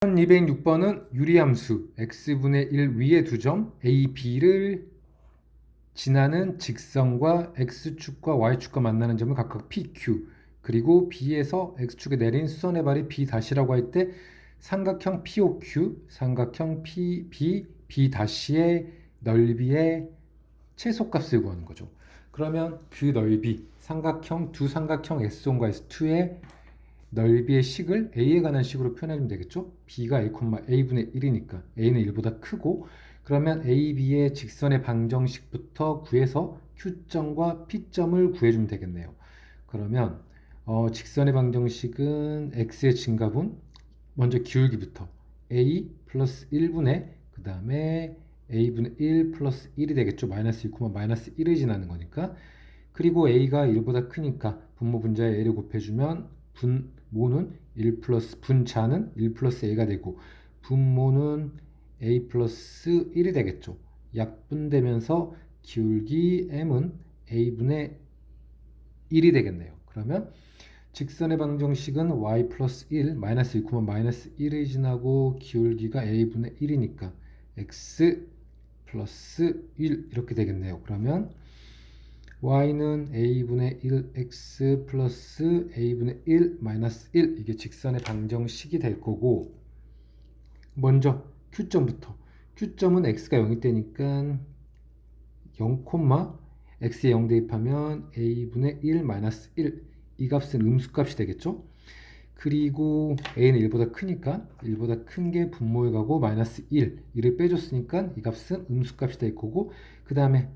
1206번은 유리함수 x분의 1 위에 두 점 a, b를 지나는 직선과 x축과 y축과 만나는 점을 각각 pq 그리고 b에서 x축에 내린 수선의 발이 b 다시라고 할 때 삼각형 POQ, 삼각형 P, B, B 다시의 넓이의 최소값을 구하는 거죠. 그러면 그 넓이, 삼각형 두 삼각형 S1과 S2의 넓이의 식을 A에 관한 식으로 표현해주면 되겠죠? B가 A, A분의 1이니까 A는 1보다 크고 그러면 A, B의 직선의 방정식부터 구해서 Q점과 P점을 구해주면 되겠네요. 그러면 어, 직선의 방정식은 X의 증가분 먼저 기울기부터 A 플러스 1분의 그 다음에 A분의 1 플러스 1이 되겠죠. 마이너스 2, 마이너스 1을 지나는 거니까 그리고 A가 1보다 크니까 분모 분자에 A를 곱해주면 분 모는 1 플러스 분자는 1 플러스 A가 되고 분모는 A 플러스 1이 되겠죠. 약분되면서 기울기 M은 A분의 1이 되겠네요. 그러면 직선의 방정식은 y 플러스 1 마이너스 2, 마이너스 1을 지나고 기울기가 a분의 1이니까 x 플러스 1 이렇게 되겠네요. 그러면 y는 a분의 1 x 플러스 a분의 1 마이너스 1 이게 직선의 방정식이 될 거고 먼저 q점부터. Q점은 x가 0이 되니까 0, x에 0 대입하면 a분의 1 마이너스 1 이 값은 음수값이 되겠죠? 그리고 a는 1보다 크니까 1보다 큰 게 분모에 가고 마이너스 1, 1을 빼줬으니까 이 값은 음수값이 될 거고 그 다음에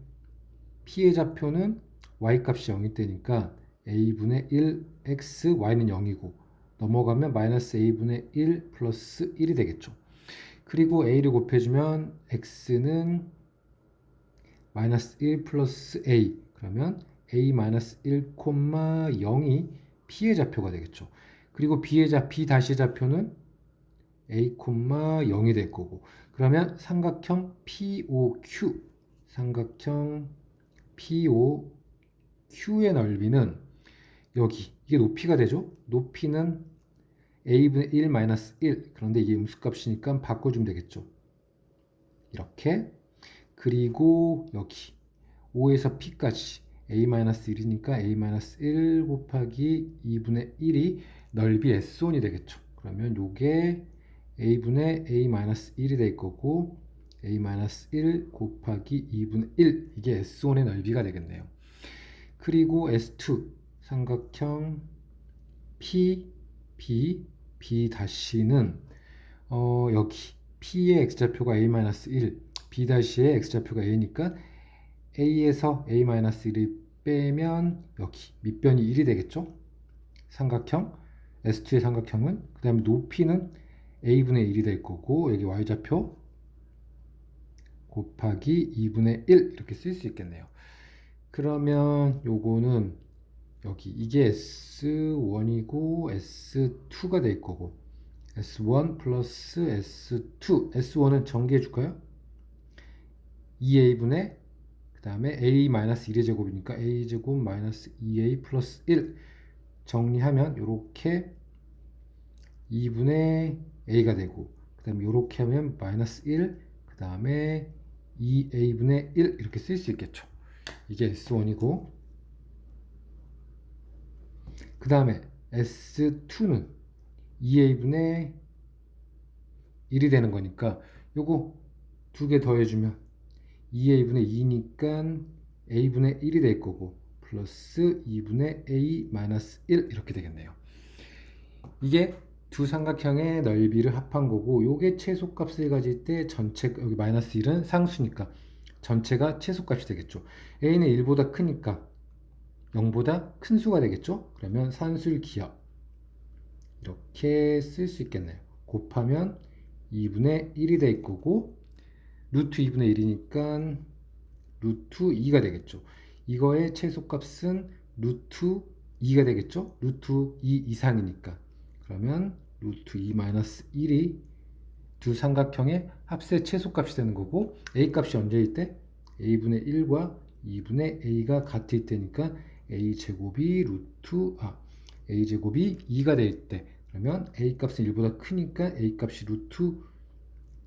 좌표는 y값이 0이 되니까 a분의 1, x, y는 0이고 넘어가면 마이너스 a분의 1 플러스 1이 되겠죠. 그리고 a를 곱해주면 x는 마이너스 1 플러스 a 그러면 a-1,0이 p의 좌표가 되겠죠. 그리고 b의 좌, b 다시 좌표는 a,0이 될 거고 그러면 삼각형 POQ 삼각형 POQ의 넓이는 여기 이게 높이가 되죠. 높이는 a분의 1 마이너스 1 그런데 이게 음수값이니까 바꿔주면 되겠죠. 이렇게 그리고 여기 5에서 p까지 a-1이니까 a-1 곱하기 2분의 1이 넓이 S1이 되겠죠. 그러면 요게 a분의 a-1이 될 거고 a-1 곱하기 2분의 1 이게 S1의 넓이가 되겠네요. 그리고 S2 삼각형 P, B, B 다시는 어, 여기 P의 x좌표가 a-1, B 다시의 x좌표가 a니까 a에서 a-1을 빼면 여기 밑변이 1이 되겠죠? 삼각형 S2의 삼각형은 그 다음에 높이는 a분의 1이 될 거고 여기 y좌표 곱하기 2분의 1 이렇게 쓸 수 있겠네요. 그러면 요거는 여기 이게 S1이고 S2가 될 거고 S1 플러스 S2 S1은 전개해 줄까요? 2a분의 그 다음에 a 마이너스 1의 제곱이니까 a 제곱 마이너스 2a 플러스 1 정리하면 이렇게 2분의 a가 되고 그 다음에 이렇게 하면 마이너스 1, 그 다음에 2a분의 1 이렇게 쓸 수 있겠죠. 이게 S1이고 그 다음에 S2는 2a분의 1이 되는 거니까 요거 두 개 더해주면 2a분의 2니까 a분의 1이 될 거고 플러스 2분의 a 마이너스 1 이렇게 되겠네요. 이게 두 삼각형의 넓이를 합한 거고 요게 최소값을 가질 때 전체 여기 마이너스 1은 상수니까 전체가 최소값이 되겠죠. a는 1보다 크니까 0보다 큰 수가 되겠죠. 그러면 산술 기하 이렇게 쓸 수 있겠네요. 곱하면 2분의 1이 될 거고 루트 2분의 1이니까 루트 2가 되겠죠. 이거의 최소값은 루트 2가 되겠죠. 루트 2 이상이니까. 그러면 루트 2 마이너스 1이 두 삼각형의 합세 최소값이 되는 거고 a 값이 언제일 때 a분의 1과 2분의 a가 같을 때니까 a 제곱이 루트 아 a 제곱이 2가 될 때 그러면 a 값은 1보다 크니까 a 값이 루트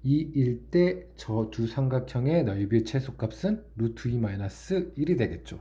2일 때 저 두 삼각형의 넓이의 최소값은 루트 2 마이너스 1이 되겠죠.